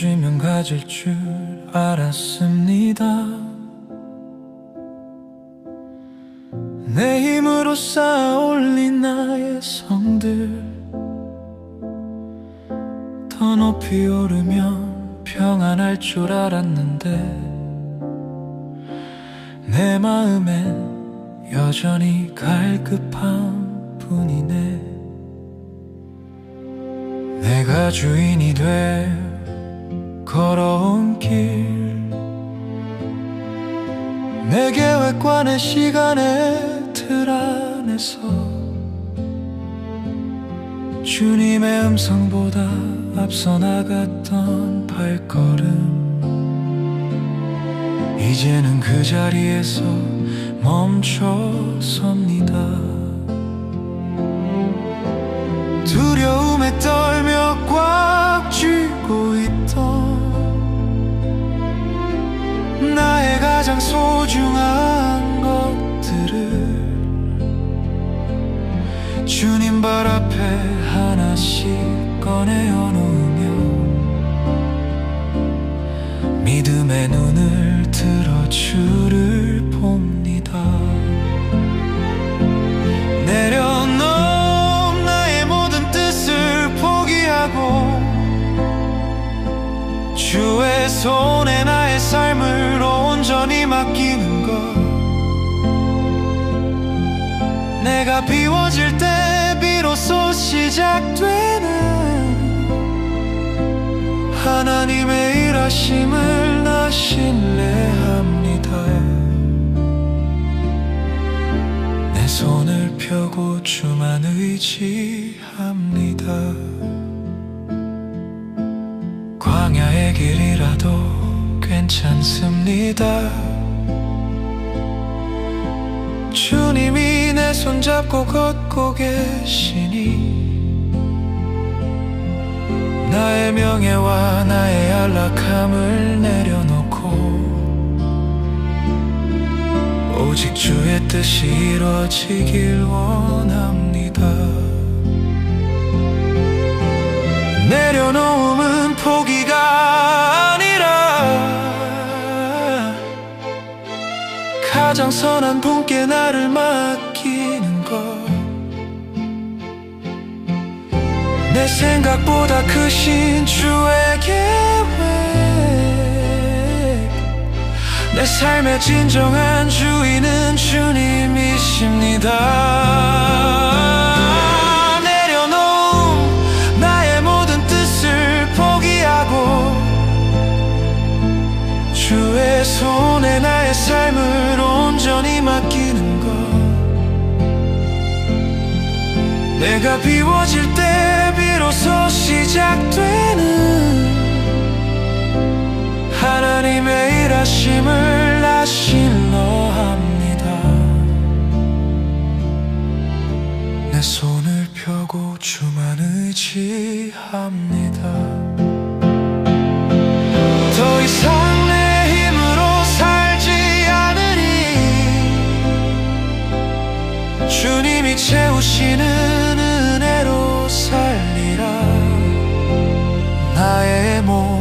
지켜주면 가질 줄 알았습니다. 내 힘으로 쌓아 올린 나의 성들 더 높이 오르면 평안할 줄 알았는데 내 마음엔 여전히 갈급한 뿐이네. 내가 주인이 돼 걸어온 길. 내 계획과 내 시간의 틀 안에서 주님의 음성보다 앞서 나갔던 발걸음. 이제는 그 자리에서 멈춰 섭니다 하나씩 꺼내어 놓으며 믿음의 눈을 들어 주를 봅니다. 내려놓은 나의 모든 뜻을 포기하고 주의 손에 나의 삶을 온전히 맡기는 것. 내가 비워질 때 비로소 시작되는 하나님의 일하심을 나 신뢰합니다. 내 손을 펴고 주만 의지합니다. 광야의 길이라도 괜찮습니다 손잡고 걷고 계시니 나의 명예와 나의 안락함을 내려놓고 오직 주의 뜻이 이루어지길 원합니다. 내려놓음은 포기가 아니라 가장 선한 분께 나를 것 내 생각보다 크신 주의 계획. 내 삶의 진정한 주인은 주님이십니다 내가 비워질 때 비로소 시작되는 하나님의 일하심을 나 신뢰합니다. 내 손을 펴고 주만 의지합니다. 더 이상 내 힘으로 살지 않으리 주님이 채우시는 살리라. 나의 모